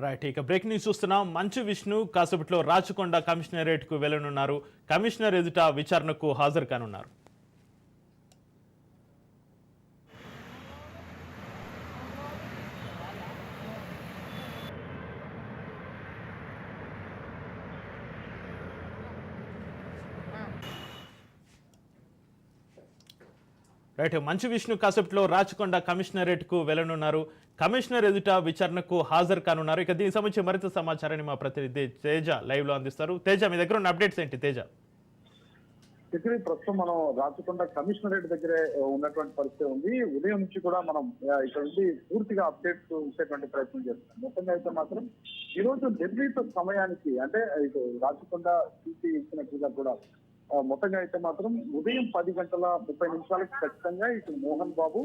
Right ఇక break news చూస్తున్నాం. మంచు విష్ణు కాసేపట్లో రాచకొండ కమిషనరేట్కు వెళ్ళనున్నారు కమిషనర్ ఎదుట విచారణకు హాజరు కానున్నారు. రైట్ మంచు విష్ణు కాసేపట్లో రాచకొండ కమిషనరేట్కు వెళ్ళనున్నారు కమిషనర్ ఎదుట విచారణకు హాజరు కానున్నారు. ఇక దీనికి సంబంధించి మరింత సమాచారాన్ని మా ప్రతినిధి తేజ లైవ్లో అందిస్తారు. తేజ మీ దగ్గర ఉన్న అప్డేట్స్ ఏంటి? తేజ. ఇక్కడ ప్రస్తుతం మనం రాచకొండ కమిషనరేట్ దగ్గరే ఉన్నటువంటి పరిస్థితి ఉంది. ఉదయం నుంచి కూడా మనం ఇక్కడ నుండి పూర్తిగా అప్డేట్స్ ఇచ్చేటువంటి ప్రయత్నం చేస్తాం మొత్తంగా అయితే మాత్రం ఈ రోజు నిర్ణీత సమయానికి అంటే రాచకొండ సిసి ఇచ్చినట్లుగా కూడా మొత్తంగా అయితే మాత్రం ఉదయం పది గంటల ముప్పై నిమిషాలకు ఖచ్చితంగా ఇటు మోహన్ బాబు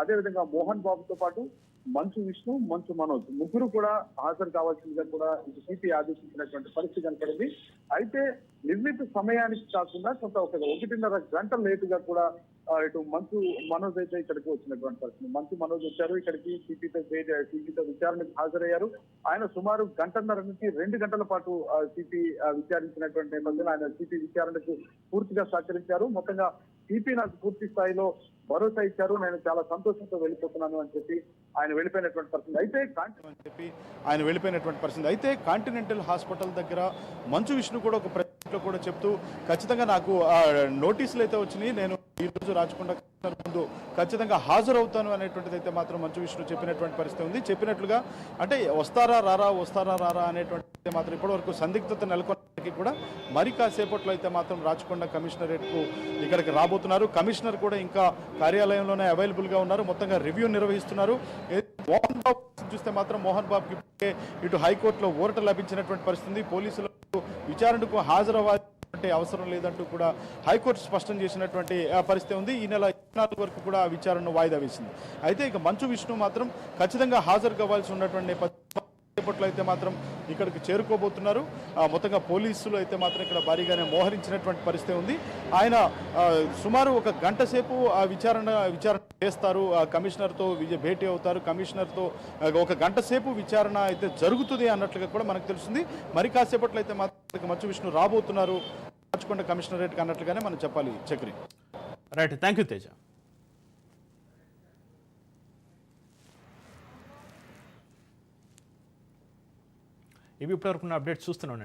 అదేవిధంగా మోహన్ బాబుతో పాటు మంచు విష్ణు మంచు మనోజ్ ముగ్గురు కూడా హాజరు కావాల్సిందిగా కూడా ఇటు సిపి ఆదేశించినటువంటి పరిస్థితి కనపడింది. అయితే నిర్ణీత సమయానికి కాకుండా కొంత ఒక ఒకటిన్నర గంట లేటుగా కూడా ఇటు మంచు మనోజ్ అయితే ఇక్కడికి వచ్చినటువంటి పరిస్థితి. మంచు మనోజ్ వచ్చారు ఇక్కడికి సిపితో సిపితో విచారణకు హాజరయ్యారు. ఆయన సుమారు గంటన్నర నుంచి రెండు గంటల పాటు సిపి విచారించినటువంటి నేపథ్యంలో ఆయన సిపి విచారణకు పూర్తిగా సహకరించారు. మొత్తంగా సిపి నాకు పూర్తి స్థాయిలో భరోసా ఇచ్చారు. నేను చాలా సంతోషంతో వెళ్ళిపోతున్నాను అని చెప్పి ఆయన వెళ్ళిపోయినటువంటి పరిస్థితి. అయితే అని చెప్పి ఆయన వెళ్ళిపోయినటువంటి పరిస్థితి. అయితే కాంటినెంటల్ హాస్పిటల్ దగ్గర మంచు విష్ణు కూడా ఒక కూడా చెప్తూ ఖచ్చితంగా నాకు ఆ, నోటీసులు అయితే వచ్చినాయి. నేను ఈరోజు రాచకొండ కమిషనర్ ముందు ఖచ్చితంగా హాజరవుతాను అనేటువంటిది అయితే మాత్రం మంచు విష్ణు చెప్పినటువంటి పరిస్థితి ఉంది. చెప్పినట్లుగా అంటే వస్తారా రారా వస్తారా రారా అనేటువంటి మాత్రం ఇప్పటివరకు సందిగ్ధత నెలకొన్నప్పటికీ కూడా మరి కాసేపట్లో అయితే మాత్రం రాచకొండ కమిషనరేట్కు ఇక్కడికి రాబోతున్నారు. కమిషనర్ కూడా ఇంకా కార్యాలయంలోనే అవైలబుల్గా ఉన్నారు. మొత్తంగా రివ్యూ నిర్వహిస్తున్నారు. మోహన్ బాబు చూస్తే మాత్రం మోహన్ బాబుకి ఇప్పటికే ఇటు హైకోర్టులో ఊరట లభించినటువంటి పరిస్థితి. పోలీసులకు విచారణకు హాజరవ్వాల్సినటువంటి అవసరం లేదంటూ కూడా హైకోర్టు స్పష్టం చేసినటువంటి పరిస్థితి ఉంది. ఈ నెల నాలుగు వరకు కూడా విచారణను వాయిదా వేసింది. అయితే ఇక మంచు విష్ణు మాత్రం ఖచ్చితంగా హాజరు కావాల్సి ఉన్నటువంటి నేపథ్యం రేపట్లో అయితే మాత్రం ఇక్కడికి చేరుకోబోతున్నారు. మొత్తంగా పోలీసులు అయితే మాత్రం ఇక్కడ భారీగానే మోహరించినటువంటి పరిస్థితి ఉంది. ఆయన సుమారు ఒక గంట సేపు ఆ విచారణ విచారణ చేస్తారు. ఆ కమిషనర్తో భేటీ అవుతారు. కమిషనర్తో ఒక గంట సేపు విచారణ అయితే జరుగుతుంది అన్నట్లుగా కూడా మనకు తెలుస్తుంది. మరి కాసేపట్లో అయితే మాత్రం మచ్చు విష్ణు రాబోతున్నారు. రాచకొండ కమిషనరేట్కి అన్నట్లుగానే మనం చెప్పాలి Chakri. Right thank you Teja. ఇవి ఇప్పటివరకు ఉన్న అప్డేట్స్ చూస్తున్నాను